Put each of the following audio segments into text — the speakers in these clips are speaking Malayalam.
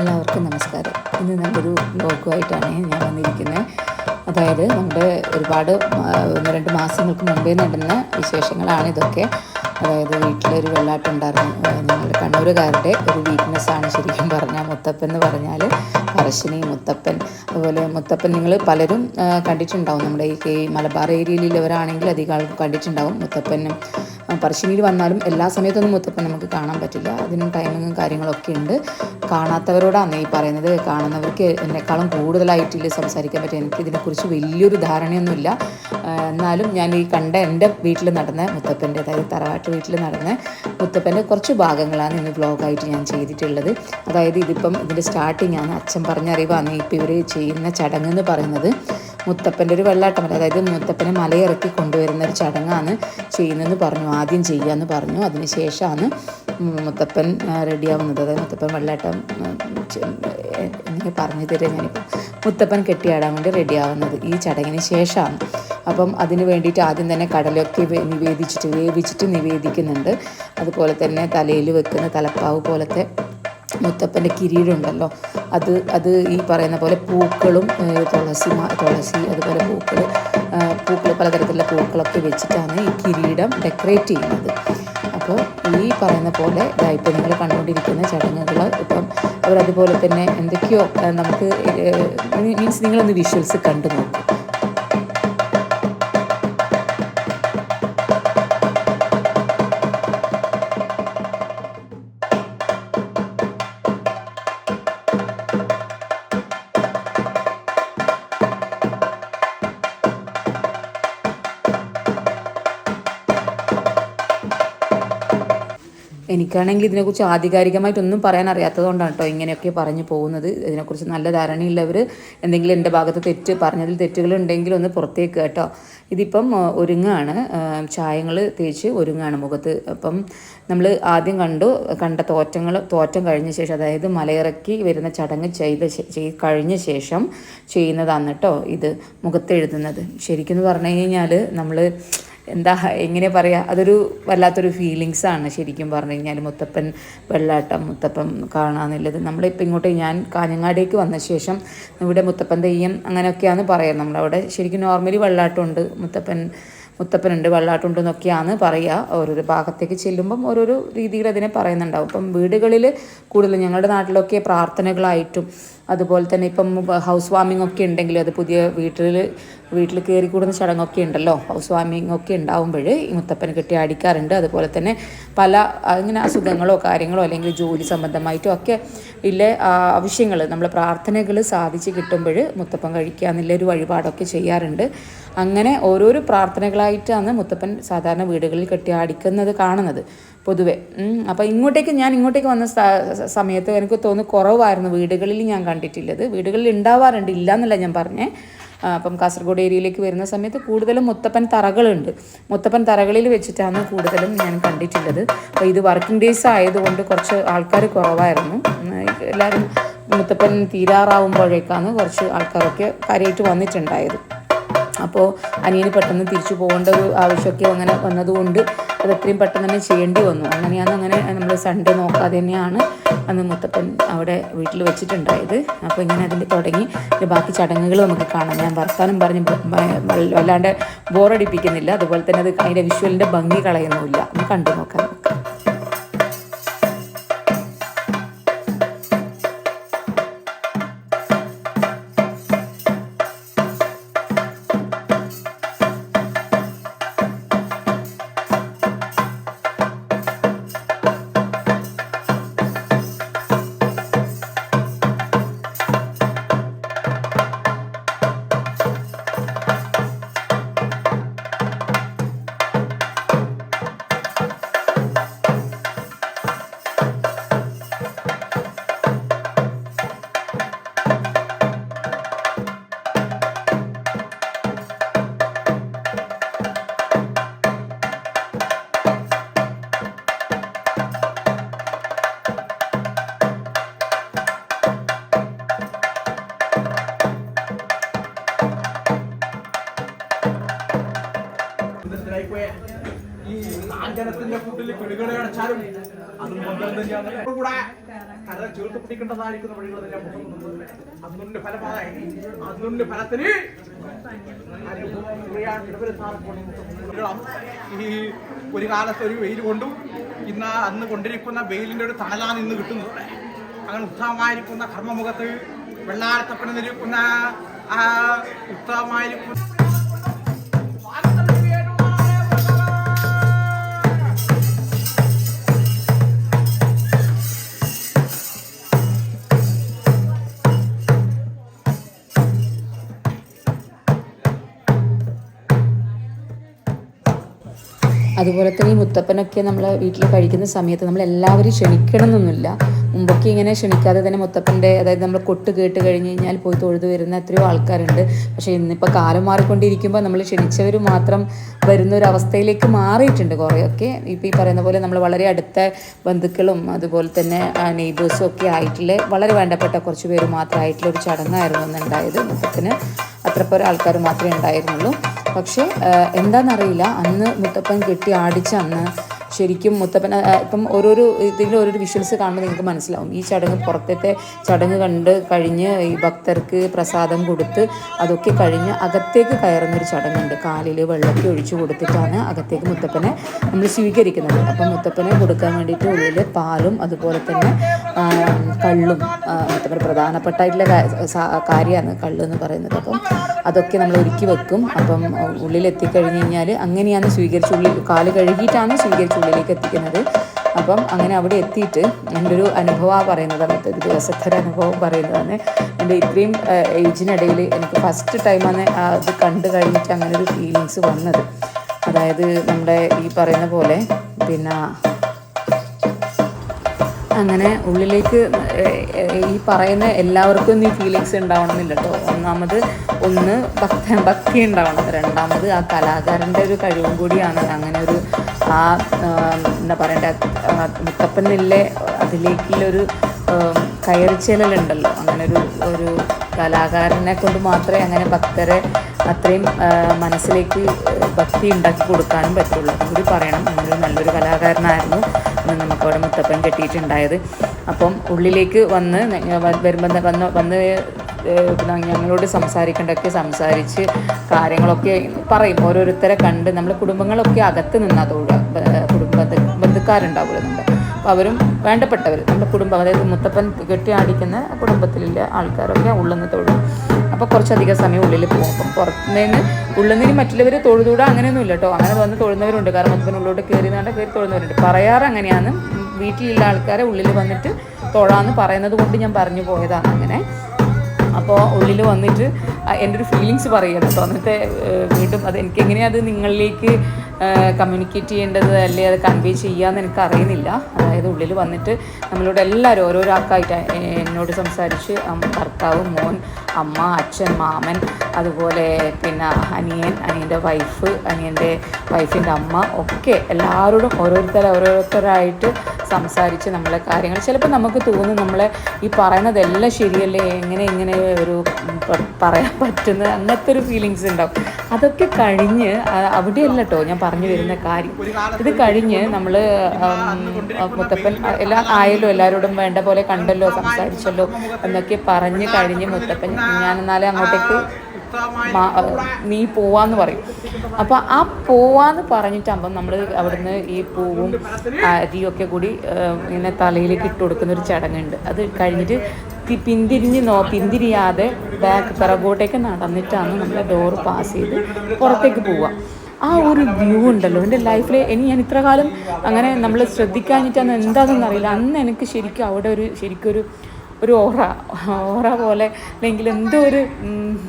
എല്ലാവർക്കും നമസ്കാരം. ഇന്ന് നല്ലൊരു ബ്ലോഗുമായിട്ടാണ് ഞാൻ വന്നിരിക്കുന്നത്. അതായത് നമ്മുടെ ഒരുപാട് ഒന്ന് രണ്ട് മാസങ്ങൾക്ക് മുമ്പേ നടന്ന വിശേഷങ്ങളാണ് ഇതൊക്കെ. അതായത് വീട്ടിലൊരു വെള്ളാട്ടം ഉണ്ടായിരുന്നു. ആ, ഞങ്ങളുടെ കണ്ണൂരുകാരുടെ ഒരു വീക്ക്നെസ്സാണ് ശരിക്കും പറഞ്ഞാൽ. മുത്തപ്പൻ എന്ന് പറഞ്ഞാൽ പറശ്ശിനി മുത്തപ്പൻ. അതുപോലെ മുത്തപ്പൻ നിങ്ങൾ പലരും കണ്ടിട്ടുണ്ടാവും. നമ്മുടെ ഈ മലബാർ ഏരിയയിലുള്ളവരാണെങ്കിൽ അധികം ആൾക്കും കണ്ടിട്ടുണ്ടാവും മുത്തപ്പനും. പറശ്ശിനിയിൽ വന്നാലും എല്ലാ സമയത്തൊന്നും മുത്തപ്പൻ നമുക്ക് കാണാൻ പറ്റില്ല. അതിനും ടൈമിങ്ങും കാര്യങ്ങളൊക്കെ ഉണ്ട്. കാണാത്തവരോടാണ് ഈ പറയുന്നത്. കാണുന്നവർക്ക് എന്നെക്കാളും കൂടുതലായിട്ടില്ല സംസാരിക്കാൻ പറ്റും എനിക്ക് ഇതിനെക്കുറിച്ച് വലിയൊരു ധാരണയൊന്നുമില്ല. എന്നാലും ഞാൻ ഈ കണ്ട എന്റെ വീട്ടിൽ നടന്ന മുത്തപ്പന്റെ അതായത് തറവാട്ട് വീട്ടിൽ നടന്ന മുത്തപ്പന്റെ കുറച്ച് ഭാഗങ്ങളാണ് ഇന്ന് വ്ലോഗായിട്ട് ഞാൻ ചെയ്തിട്ടുള്ളത്. അതായത് ഇതിപ്പം ഇതിന്റെ സ്റ്റാർട്ടിങ് ആണ്. അച്ഛൻ പറഞ്ഞ അറിവാണ്. ഇപ്പം ഇവർ ചെയ്യുന്ന ചടങ്ങ് എന്ന് പറയുന്നത്. മുത്തപ്പന്റെ ഒരു വെള്ളാട്ടമല്ല? അതായത് മുത്തപ്പനെ മലയിറക്കി കൊണ്ടുവരുന്ന ഒരു ചടങ്ങാണ് ചെയ്യുന്നതെന്ന് പറഞ്ഞു. ആദ്യം ചെയ്യാമെന്ന് പറഞ്ഞു. അതിനുശേഷമാണ് മുത്തപ്പൻ റെഡിയാവുന്നത്. അതായത് മുത്തപ്പൻ വെള്ളാട്ടം ഉം, ചെ- എ- എങ്ങനെ പറഞ്ഞു തരാം ഞാനിപ്പോൾ മുത്തപ്പൻ കെട്ടിയാടാൻ വേണ്ടി റെഡിയാവുന്നത് ഈ ചടങ്ങിന് ശേഷമാണ്. അപ്പം അതിന് വേണ്ടിയിട്ട് ആദ്യം തന്നെ കടലൊക്കെ നിവേദിച്ചിട്ട് വേവിച്ചിട്ട് നിവേദിക്കുന്നുണ്ട്. അതുപോലെ തന്നെ തലയിൽ വെക്കുന്ന തലപ്പാവ് പോലത്തെ മുത്തപ്പന്റെ കിരീടമുണ്ടല്ലോ അത് അത് ഈ പറയുന്ന പോലെ പൂക്കളും തുളസി തുളസി അതുപോലെ പൂക്കൾ പൂക്കൾ പലതരത്തിലുള്ള പൂക്കളൊക്കെ വെച്ചിട്ടാണ് ഈ കിരീടം ഡെക്കറേറ്റ് ചെയ്യുന്നത്. അപ്പോൾ ഈ പറയുന്ന പോലെ ഇതായിപ്പോൾ നിങ്ങൾ കണ്ടുകൊണ്ടിരിക്കുന്ന ചടങ്ങുകൾ ഇപ്പം അവരതുപോലെ തന്നെ എന്തൊക്കെയോ നമുക്ക് മീൻസ് നിങ്ങളൊന്ന് വിഷ്വൽസ് കണ്ടു നോക്കും. എനിക്കാണെങ്കിൽ ഇതിനെക്കുറിച്ച് ആധികാരികമായിട്ടൊന്നും പറയാൻ അറിയാത്തതുകൊണ്ടാണ് കേട്ടോ ഇങ്ങനെയൊക്കെ പറഞ്ഞു പോകുന്നത്. ഇതിനെക്കുറിച്ച് നല്ല ധാരണയുള്ളവർ എന്തെങ്കിലും എന്റെ ഭാഗത്ത് തെറ്റ് പറഞ്ഞതിൽ തെറ്റുകളുണ്ടെങ്കിൽ ഒന്ന് പുറത്തേക്ക് കേട്ടോ. ഇതിപ്പം ഒരുങ്ങാണ്. ചായങ്ങൾ തേച്ച് ഒരുങ്ങാണ് മുഖത്ത്. അപ്പം നമ്മൾ ആദ്യം കണ്ടു കണ്ട തോറ്റങ്ങൾ തോറ്റം കഴിഞ്ഞ ശേഷം അതായത് മലയിറക്കി വരുന്ന ചടങ്ങ് ചെയ്ത കഴിഞ്ഞ ശേഷം ചെയ്യുന്നതാണ് കേട്ടോ ഇത് മുഖത്തെഴുതുന്നത്. ശരിക്കും പറഞ്ഞു കഴിഞ്ഞാൽ നമ്മൾ എന്താ എങ്ങനെ പറയുക അതൊരു വല്ലാത്തൊരു ഫീലിങ്സ് ആണ് ശരിക്കും പറഞ്ഞു കഴിഞ്ഞാൽ മുത്തപ്പൻ വെള്ളാട്ടം മുത്തപ്പൻ കാണാന്നുള്ളത് നമ്മളിപ്പോൾ ഇങ്ങോട്ട് ഞാൻ കാഞ്ഞങ്ങാടേക്ക് വന്ന ശേഷം ഇവിടെ മുത്തപ്പൻ തെയ്യം അങ്ങനെയൊക്കെയാണ് പറയുക നമ്മളവിടെ ശരിക്കും നോർമലി വെള്ളാട്ടമുണ്ട്. മുത്തപ്പൻ മുത്തപ്പനുണ്ട് വെള്ളാട്ടുണ്ട് എന്നൊക്കെയാണ് പറയുക ഓരോരോ ഭാഗത്തേക്ക് ചെല്ലുമ്പം ഓരോരോ രീതിയിൽ അതിനെ പറയുന്നുണ്ടാവും. ഇപ്പം വീടുകളിൽ കൂടുതൽ ഞങ്ങളുടെ നാട്ടിലൊക്കെ പ്രാർത്ഥനകളായിട്ടും അതുപോലെ തന്നെ ഇപ്പം ഹൗസ് വാമിംഗ് ഒക്കെ ഉണ്ടെങ്കിൽ അത് പുതിയ വീട്ടിൽ വീട്ടിൽ കയറി കൂടുന്ന ചടങ്ങൊക്കെ ഉണ്ടല്ലോ. ഹൗസ് വാമിംഗ് ഒക്കെ ഉണ്ടാവുമ്പോൾ ഈ മുത്തപ്പനെ കെട്ടി അടിക്കാറുണ്ട് അതുപോലെ തന്നെ പല അങ്ങനെ അസുഖങ്ങളോ കാര്യങ്ങളോ അല്ലെങ്കിൽ ജോലി സംബന്ധമായിട്ടോ ഒക്കെ ഇല്ല ആവശ്യങ്ങൾ നമ്മൾ പ്രാർത്ഥനകൾ സാധിച്ച് കിട്ടുമ്പോൾ മുത്തപ്പൻ കഴിക്കുക എന്നുള്ള ഒരു വഴിപാടൊക്കെ ചെയ്യാറുണ്ട്. അങ്ങനെ ഓരോരോ പ്രാർത്ഥനകളായിട്ടാണ് മുത്തപ്പൻ സാധാരണ വീടുകളിൽ കെട്ടി അടിക്കുന്നത് കാണുന്നത് പൊതുവെ. അപ്പോൾ ഇങ്ങോട്ടേക്ക് ഞാൻ ഇങ്ങോട്ടേക്ക് വന്ന സമയത്ത് എനിക്ക് തോന്നുന്നു കുറവായിരുന്നു വീടുകളിൽ ഞാൻ കണ്ടിട്ടുള്ളത്. വീടുകളിൽ ഉണ്ടാവാറുണ്ട് ഇല്ല എന്നല്ല ഞാൻ പറഞ്ഞേ. അപ്പം കാസർഗോഡ് ഏരിയയിലേക്ക് വരുന്ന സമയത്ത് കൂടുതലും മുത്തപ്പൻ തറകളുണ്ട്. മുത്തപ്പൻ തറകളിൽ വെച്ചിട്ടാണ് കൂടുതലും ഞാൻ കണ്ടിട്ടുള്ളത്. അപ്പോൾ ഇത് വർക്കിംഗ് ഡേയ്സ് ആയതുകൊണ്ട് കുറച്ച് ആൾക്കാർ കുറവായിരുന്നു. എല്ലാവരും മുത്തപ്പൻ തീരാറാവുമ്പോഴേക്കാണ് കുറച്ച് ആൾക്കാരൊക്കെ കാര്യമായിട്ട് വന്നിട്ടുണ്ടായത്. അപ്പോൾ അനിയന് പെട്ടെന്ന് തിരിച്ചു പോകേണ്ട ഒരു ആവശ്യമൊക്കെ അങ്ങനെ വന്നതുകൊണ്ട് അത് എത്രയും പെട്ടെന്ന് തന്നെ ചെയ്യേണ്ടി വന്നു. അങ്ങനെയാണ് അങ്ങനെ നമ്മൾ സൺഡേ നോക്കാതെ തന്നെയാണ് അന്ന് മുത്തപ്പൻ അവിടെ വീട്ടിൽ വെച്ചിട്ടുണ്ടായത്. അപ്പോൾ ഇങ്ങനെ അതിന്റെ തുടങ്ങി. ബാക്കി ചടങ്ങുകൾ നമുക്ക് കാണാം. ഞാൻ വർത്താനം പറഞ്ഞ് വല്ലാണ്ട് ബോറടിപ്പിക്കുന്നില്ല അതുപോലെ തന്നെ അത് അതിന്റെ വിഷ്വലിന്റെ ഭംഗി കളയുന്നുമില്ല. കണ്ടു നോക്കാം. ഈ നാഞ്ചനത്തിന്റെ കൂട്ടിൽ പിടികളെ അടച്ചാലും അതും കൊണ്ടുവന്ന് തന്നെയാണ്. കൂടെ കര ചേർത്ത് പിടിക്കേണ്ടതായിരിക്കുന്ന വഴികൾ തന്നെ മുഖം അതിന്റെ ഫലമായി. അതിന്റെ ഫലത്തിന് ഈ ഒരു കാലത്ത് ഒരു വെയിൽ കൊണ്ടും ഇന്ന് അന്ന് കൊണ്ടിരിക്കുന്ന വെയിലിന്റെ ഒരു തണലാണ് ഇന്ന് കിട്ടുന്നത്. അങ്ങനെ ഉത്തമമായിരിക്കുന്ന കർമ്മമുഖത്ത് വെള്ളാരത്തപ്പന നിൽക്കുന്ന ആ അതുപോലെ തന്നെ ഈ മുത്തപ്പനൊക്കെ നമ്മൾ വീട്ടിൽ കഴിക്കുന്ന സമയത്ത് നമ്മൾ എല്ലാവരും ക്ഷണിക്കണം എന്നൊന്നുമില്ല മുമ്പൊക്കെ ഇങ്ങനെ ക്ഷണിക്കാതെ തന്നെ മുത്തപ്പന്റെ അതായത് നമ്മൾ കൊട്ട് കേട്ട് കഴിഞ്ഞ് കഴിഞ്ഞാൽ പോയി തൊഴുതു വരുന്ന എത്രയോ ആൾക്കാരുണ്ട്. പക്ഷേ ഇന്നിപ്പോൾ കാലം മാറിക്കൊണ്ടിരിക്കുമ്പോൾ നമ്മൾ ക്ഷണിച്ചവർ മാത്രം വരുന്ന ഒരു അവസ്ഥയിലേക്ക് മാറിയിട്ടുണ്ട് കുറേയൊക്കെ. ഇപ്പോൾ ഈ പറയുന്ന പോലെ നമ്മൾ വളരെ അടുത്ത ബന്ധുക്കളും അതുപോലെ തന്നെ നെയ്ബേഴ്സും ഒക്കെ ആയിട്ടുള്ള വളരെ വേണ്ടപ്പെട്ട കുറച്ച് പേര് മാത്രമായിട്ടുള്ള ഒരു ചടങ്ങായിരുന്നു അന്ന് ഉണ്ടായത്. മുത്തപ്പന് അത്ര പേർ ആൾക്കാർ മാത്രമേ ഉണ്ടായിരുന്നുള്ളൂ. പക്ഷേ എന്താണെന്നറിയില്ല. അന്ന് മുത്തപ്പൻ കെട്ടി ആടിച്ച അന്ന് ശരിക്കും മുത്തപ്പൻ ഇപ്പം ഓരോരോ ഇതിൽ ഓരോരോ വിഷ്വൽസ് കാണുമ്പോൾ നിങ്ങൾക്ക് മനസ്സിലാവും. ഈ ചടങ്ങ് പുറത്തത്തെ ചടങ്ങ് കണ്ട് കഴിഞ്ഞ് ഈ ഭക്തർക്ക് പ്രസാദം കൊടുത്ത് അതൊക്കെ കഴിഞ്ഞ് അകത്തേക്ക് കയറുന്നൊരു ചടങ്ങുണ്ട്. കാലിൽ വെള്ളമൊക്കെ ഒഴിച്ചു കൊടുത്തിട്ടാണ് അകത്തേക്ക് മുത്തപ്പനെ നമ്മൾ സ്വീകരിക്കുന്നത്. അപ്പം മുത്തപ്പനെ കൊടുക്കാൻ വേണ്ടിയിട്ട് ഉള്ളിൽ പാലും അതുപോലെ തന്നെ കള്ളും മുത്തപ്പന് പ്രധാനപ്പെട്ടായിട്ടുള്ള കാര്യമാണ് കള്ള് എന്ന് പറയുന്നത്. അപ്പം അതൊക്കെ നമ്മൾ ഒരുക്കി വെക്കും. അപ്പം ഉള്ളിലെത്തിക്കഴിഞ്ഞ് കഴിഞ്ഞാൽ അങ്ങനെയാണ് സ്വീകരിച്ച് ഉള്ളിൽ കാൽ കഴുകിയിട്ടാണ് സ്വീകരിച്ച് ഉള്ളിലേക്ക് എത്തിക്കുന്നത്. അപ്പം അങ്ങനെ അവിടെ എത്തിയിട്ട് എന്റെ ഒരു അനുഭവമാണ് പറയുന്നത് അവിടുത്തെ ഒരു ദിവസത്തെ ഒരു അനുഭവം പറയുന്നതാണ്. എന്റെ ഇത്രയും ഏജിനിടയിൽ എനിക്ക് ഫസ്റ്റ് ടൈമാണ് അത് കണ്ടു കഴിഞ്ഞിട്ട് അങ്ങനെ ഒരു ഫീലിങ്സ് വന്നത്. അതായത് നമ്മുടെ ഈ പറയുന്ന പോലെ പിന്നെ അങ്ങനെ ഉള്ളിലേക്ക് ഈ പറയുന്ന എല്ലാവർക്കും ഈ ഫീലിങ്സ് ഉണ്ടാവണമെന്നില്ല കേട്ടോ ഒന്നാമത് ഒന്ന് ഭക്ത ഭക്തി ഉണ്ടാവണം. രണ്ടാമത് ആ കലാകാരന്റെ ഒരു കഴിവും കൂടിയാണ്. അങ്ങനെ ഒരു ആ എന്താ പറയണ്ടേ മുത്തപ്പനിലെ അതിലേക്കുള്ളൊരു കയറിച്ചേലുണ്ടല്ലോ അങ്ങനെ ഒരു ഒരു കലാകാരനെ കൊണ്ട് മാത്രമേ അങ്ങനെ ഭക്തരെ അത്രയും മനസ്സിലേക്ക് ഭക്തി ഉണ്ടാക്കി കൊടുക്കാനും പറ്റുള്ളൂ. അതുകൂടി പറയണം അങ്ങനെ നല്ലൊരു കലാകാരനായിരുന്നു. അന്ന് നമുക്കവിടെ മുത്തപ്പൻ കെട്ടിയിട്ടുണ്ടായത്. അപ്പം ഉള്ളിലേക്ക് വന്ന് വരുമ്പോൾ വന്ന് വന്ന് ഞങ്ങളോട് സംസാരിക്കേണ്ടതൊക്കെ സംസാരിച്ച് കാര്യങ്ങളൊക്കെ പറയും. ഓരോരുത്തരെ കണ്ട് നമ്മൾ കുടുംബങ്ങളൊക്കെ അകത്ത് നിന്നാ തൊഴുക ബ- കുടുംബ നമ്മുടെ. അപ്പോൾ അവരും വേണ്ടപ്പെട്ടവർ നമ്മുടെ കുടുംബം അതായത് മുത്തപ്പൻ കെട്ടി അടിക്കുന്ന കുടുംബത്തിലുള്ള ആൾക്കാരൊക്കെ ഉള്ളിൽ അപ്പോൾ കുറച്ചധികം സമയം ഉള്ളിൽ പോകും. അപ്പം പുറത്തുനിന്ന് ഉള്ളിൽ നിന്ന് മറ്റുള്ളവർ തൊഴുതൂടാ അങ്ങനെയൊന്നും ഇല്ല കേട്ടോ അങ്ങനെ വന്ന് തൊഴുന്നവരുണ്ട്. കാരണം മുത്തപ്പൻ ഉള്ളിലോട്ട് കയറി നാണ്ട് കയറി തൊഴുന്നവരുണ്ട്. പറയാറ് അങ്ങനെയാണ്. വീട്ടിലുള്ള ആൾക്കാരെ ഉള്ളിൽ വന്നിട്ട് തൊഴാന്ന് പറയുന്നത് കൊണ്ട് ഞാൻ പറഞ്ഞു പോയതാണ് അങ്ങനെ. അപ്പോൾ ഉള്ളിൽ വന്നിട്ട് എന്റെ ഒരു ഫീലിങ്സ് പറയുക കേട്ടോ അന്നത്തെ വീണ്ടും അത് എനിക്ക് എങ്ങനെയാണ് അത് നിങ്ങളിലേക്ക് കമ്മ്യൂണിക്കേറ്റ് ചെയ്യേണ്ടത് അല്ലെ അത് കൺവേ ചെയ്യാന്ന് എനിക്ക് അറിയുന്നില്ല അതായത് ഉള്ളിൽ വന്നിട്ട് നമ്മളോട് എല്ലാവരും ഓരോരോ എന്നോട് സംസാരിച്ച് ഭർത്താവ് മോൻ അമ്മ അച്ഛൻ മാമൻ അതുപോലെ പിന്നെ അനിയൻ അനിയന്റെ വൈഫ് അനിയന്റെ വൈഫിന്റെ അമ്മ ഒക്കെ എല്ലാവരോടും ഓരോരുത്തർ ഓരോരുത്തരായിട്ട് സംസാരിച്ച് നമ്മളെ കാര്യങ്ങൾ. ചിലപ്പോൾ നമുക്ക് തോന്നും നമ്മളെ ഈ പറയുന്നതെല്ലാം ശരിയല്ലേ എങ്ങനെ ഇങ്ങനെ പറയാൻ പറ്റുന്ന അങ്ങനത്തെ ഒരു ഫീലിങ്സ് ഉണ്ടാവും. അതൊക്കെ കഴിഞ്ഞ് അവിടെയല്ല കേട്ടോ ഞാൻ പറഞ്ഞു വരുന്ന കാര്യം. ഇത് കഴിഞ്ഞ് നമ്മൾ മുത്തപ്പൻ എല്ലാം ആയല്ലോ എല്ലാവരോടും വേണ്ട പോലെ കണ്ടല്ലോ സംസാരിച്ചല്ലോ എന്നൊക്കെ പറഞ്ഞ് കഴിഞ്ഞ് മുത്തപ്പൻ ഞാൻ എന്നാലും അങ്ങോട്ടേക്ക് നീ പോവാന്ന് പറയും. അപ്പൊ ആ പോവാന്ന് പറഞ്ഞിട്ടാകുമ്പോൾ നമ്മൾ അവിടുന്ന് ഈ പൂവും അരിയൊക്കെ കൂടി ഇങ്ങനെ തലയിലേക്ക് ഇട്ട് കൊടുക്കുന്ന ഒരു ചടങ്ങുണ്ട്. അത് കഴിഞ്ഞിട്ട് പിന്തിരിഞ്ഞ് നോ പിന്തിരിയാതെ ബാക്ക് പിറകോട്ടേക്ക് നടന്നിട്ടാണ് നമ്മൾ ഡോർ പാസ് ചെയ്ത് പുറത്തേക്ക് പോവുക. ആ ഒരു വ്യൂ ഉണ്ടല്ലോ. എന്റെ ലൈഫിൽ ഇനി ഞാൻ ഇത്ര കാലം അങ്ങനെ നമ്മൾ ശ്രദ്ധിക്കാഞ്ഞിട്ടാണ് എന്താണെന്ന് അറിയില്ല അന്ന് എനിക്ക് ശരിക്കും അവിടെ ഒരു ശരിക്കും ഒരു ഓറ ഓറ പോലെ. അല്ലെങ്കിൽ എന്തോ ഒരു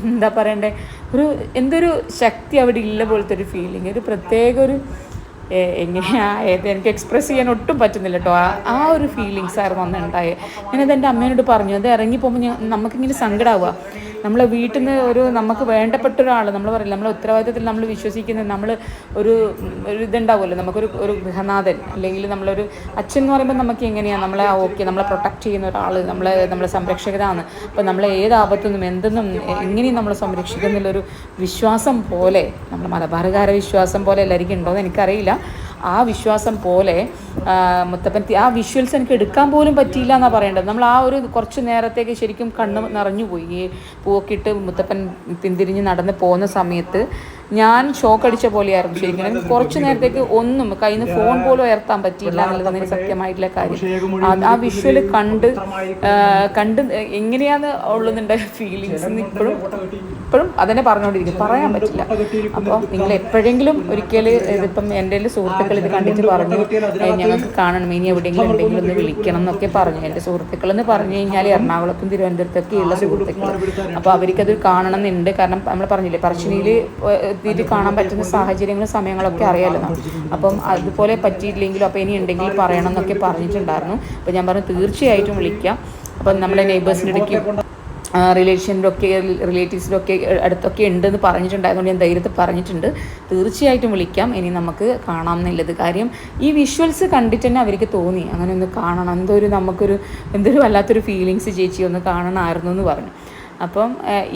എന്താ പറയണ്ടേ ഒരു എന്തൊരു ശക്തി അവിടെ ഇല്ല പോലത്തെ ഒരു ഫീലിംഗ് ഒരു പ്രത്യേക ഒരു എങ്ങനെയാ ഏത് എനിക്ക് എക്സ്പ്രസ് ചെയ്യാൻ ഒട്ടും പറ്റുന്നില്ല കേട്ടോ ആ ഒരു ഫീലിങ്സ് ആയിരുന്നു അന്ന് ഉണ്ടായത് ഞാനത് എന്റെ അമ്മേനോട് പറഞ്ഞു. അത് ഇറങ്ങി പോകുമ്പോൾ ഞാൻ നമുക്കിങ്ങനെ സങ്കടമാവുക നമ്മളെ വീട്ടിൽ നിന്ന് ഒരു നമുക്ക് വേണ്ടപ്പെട്ട ഒരാൾ നമ്മൾ പറയില്ല നമ്മൾ ഉത്തരവാദിത്തത്തിൽ നമ്മൾ വിശ്വസിക്കുന്നത് നമ്മൾ ഒരു ഒരു ഇതുണ്ടാവുമല്ലോ നമുക്കൊരു ഒരു ഗൃഹനാഥൻ അല്ലെങ്കിൽ നമ്മളൊരു അച്ഛൻ എന്ന് പറയുമ്പോൾ നമുക്ക് എങ്ങനെയാണ് നമ്മളെ ഓക്കെ നമ്മളെ പ്രൊട്ടക്റ്റ് ചെയ്യുന്ന ഒരാൾ നമ്മളെ നമ്മളെ സംരക്ഷകരാണ്. അപ്പോൾ നമ്മളെ ഏത് ആപത്തുനിന്നും എന്തെന്നും എങ്ങനെയും നമ്മളെ സംരക്ഷിക്കുന്നുള്ളൊരു വിശ്വാസം പോലെ നമ്മൾ മലബാറുകാര വിശ്വാസം പോലെ എല്ലാവർക്കും ഉണ്ടോയെന്ന് എനിക്കറിയില്ല. ആ വിശ്വാസം പോലെ മുത്തപ്പൻ ആ വിഷ്വൽസ് എനിക്ക് എടുക്കാൻ പോലും പറ്റിയില്ല എന്നാണ് പറയേണ്ടത്. നമ്മൾ ആ ഒരു കുറച്ച് നേരത്തേക്ക് ശരിക്കും കണ്ണ് നിറഞ്ഞു പോയി. ഈ പൂവൊക്കെ ഇട്ട് മുത്തപ്പൻ പിന്തിരിഞ്ഞ് നടന്ന് പോകുന്ന സമയത്ത് ഞാൻ ഷോക്ക് അടിച്ച പോലെയായിരുന്നു ശരിക്കും. കുറച്ചു കുറച്ച് നേരത്തേക്ക് ഒന്നും കയ്യിൽ നിന്ന് ഫോൺ പോലും ഉയർത്താൻ പറ്റിയില്ല എന്നുള്ളത് എനിക്ക് സത്യമായിട്ടുള്ള കാര്യം. ആ- ആ വിഷ്വൽ കണ്ട് കണ്ട് എങ്ങനെയാന്ന് ഉള്ളതിന്റെ ഫീലിങ്സ് ഇപ്പോഴും ഇപ്പോഴും അതന്നെ പറഞ്ഞുകൊണ്ടിരിക്കും. പറയാൻ പറ്റില്ല. അപ്പോൾ നിങ്ങൾ എപ്പോഴെങ്കിലും ഒരിക്കൽ ഇതിപ്പം എന്റെ സുഹൃത്തുക്കൾ ഇത് കണ്ടിട്ട് പറഞ്ഞു "ഏ, ഞങ്ങൾക്ക് കാണണം ഇനി എവിടെയെങ്കിലും ഉണ്ടെങ്കിൽ ഒന്ന് വിളിക്കണം എന്നൊക്കെ പറഞ്ഞു. എന്റെ സുഹൃത്തുക്കൾ എന്ന് പറഞ്ഞു കഴിഞ്ഞാൽ എറണാകുളത്തും തിരുവനന്തപുരത്തൊക്കെയുള്ള സുഹൃത്തുക്കൾ അപ്പോൾ അവർക്കത് കാണണം എന്നുണ്ട് കാരണം നമ്മൾ പറഞ്ഞില്ലേ പറശ്ശിനിയിൽ എത്തിയിട്ട് കാണാൻ പറ്റുന്ന സാഹചര്യങ്ങളും സമയങ്ങളൊക്കെ നമുക്ക്. അപ്പം അതുപോലെ പറ്റിയിട്ടില്ലെങ്കിലും അപ്പോൾ ഇനി ഉണ്ടെങ്കിൽ പറയണം എന്നൊക്കെ പറഞ്ഞിട്ടുണ്ടായിരുന്നു. അപ്പോൾ ഞാൻ പറഞ്ഞു തീർച്ചയായിട്ടും വിളിക്കാം. അപ്പം നമ്മളെ നെയ്ബേഴ്സിന്റെ ഇടയ്ക്ക് റിലേറ്റീവ്സിന്റെ ഒക്കെ അടുത്തൊക്കെ ഉണ്ടെന്ന് പറഞ്ഞിട്ടുണ്ടായതുകൊണ്ട് ഞാൻ ധൈര്യത്തിൽ പറഞ്ഞിട്ടുണ്ട്. തീർച്ചയായിട്ടും വിളിക്കാം. ഇനി നമുക്ക് കാണാം എന്നുള്ളത് കാര്യം. ഈ വിഷ്വൽസ് കണ്ടിട്ട് തന്നെ അവർക്ക് തോന്നി. അങ്ങനെ ഒന്ന് കാണണം. എന്തോ ഒരു നമുക്കൊരു എന്തൊരു വല്ലാത്തൊരു ഫീലിങ്സ് ചേച്ചി ഒന്ന് കാണണമായിരുന്നു എന്ന് പറഞ്ഞു. അപ്പം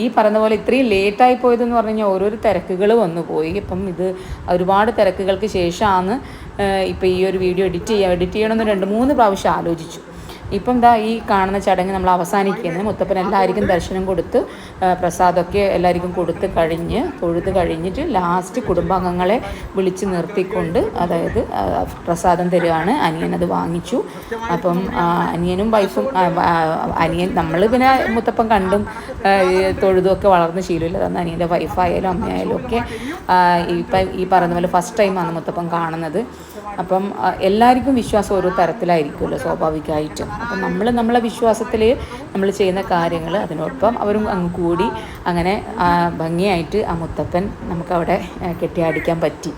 ഈ പറഞ്ഞ പോലെ ഇത്രയും ലേറ്റായി പോയതെന്ന് പറഞ്ഞു കഴിഞ്ഞാൽ ഓരോരോ തിരക്കുകൾ വന്നു പോയി. ഇപ്പം ഇത് ഒരുപാട് തിരക്കുകൾക്ക് ശേഷമാണ് ഇപ്പം ഈ ഒരു വീഡിയോ എഡിറ്റ് ചെയ്യുക എഡിറ്റ് ചെയ്യണമെന്ന് രണ്ട് മൂന്ന് പ്രാവശ്യം ആലോചിച്ചു. ഇപ്പം ദാ ഈ കാണുന്ന ചടങ്ങ് നമ്മൾ അവസാനിക്കുന്നത്. മുത്തപ്പൻ എല്ലാവർക്കും ദർശനം കൊടുത്ത് പ്രസാദമൊക്കെ എല്ലാവർക്കും കൊടുത്ത് കഴിഞ്ഞ് തൊഴുത് കഴിഞ്ഞിട്ട് ലാസ്റ്റ് കുടുംബാംഗങ്ങളെ വിളിച്ച് നിർത്തിക്കൊണ്ട് അതായത് പ്രസാദം തരികയാണ് അനിയൻ അത് വാങ്ങിച്ചു. അപ്പം അനിയനും വൈഫും അനിയൻ നമ്മൾ പിന്നെ മുത്തപ്പൻ കണ്ടും ആ, തൊഴുതും ഒക്കെ വളർന്ന് ശീലമില്ല. അന്ന് അനിയന്റെ വൈഫായാലും അമ്മയായാലും ഒക്കെ ഇപ്പം ഈ പറയുന്ന പോലെ ഫസ്റ്റ് ടൈമാണ് മുത്തപ്പൻ കാണുന്നത്. അപ്പം എല്ലാവർക്കും വിശ്വാസം ഓരോ തരത്തിലായിരിക്കുമല്ലോ സ്വാഭാവികമായിട്ടും. അപ്പം നമ്മൾ നമ്മളെ വിശ്വാസത്തിൽ നമ്മൾ ചെയ്യുന്ന കാര്യങ്ങൾ അതിനോടൊപ്പം അവരും അങ്ങ് കൂടി അങ്ങനെ ഭംഗിയായിട്ട് ആ മുത്തപ്പൻ നമുക്കവിടെ കെട്ടിയാടിക്കാൻ പറ്റി.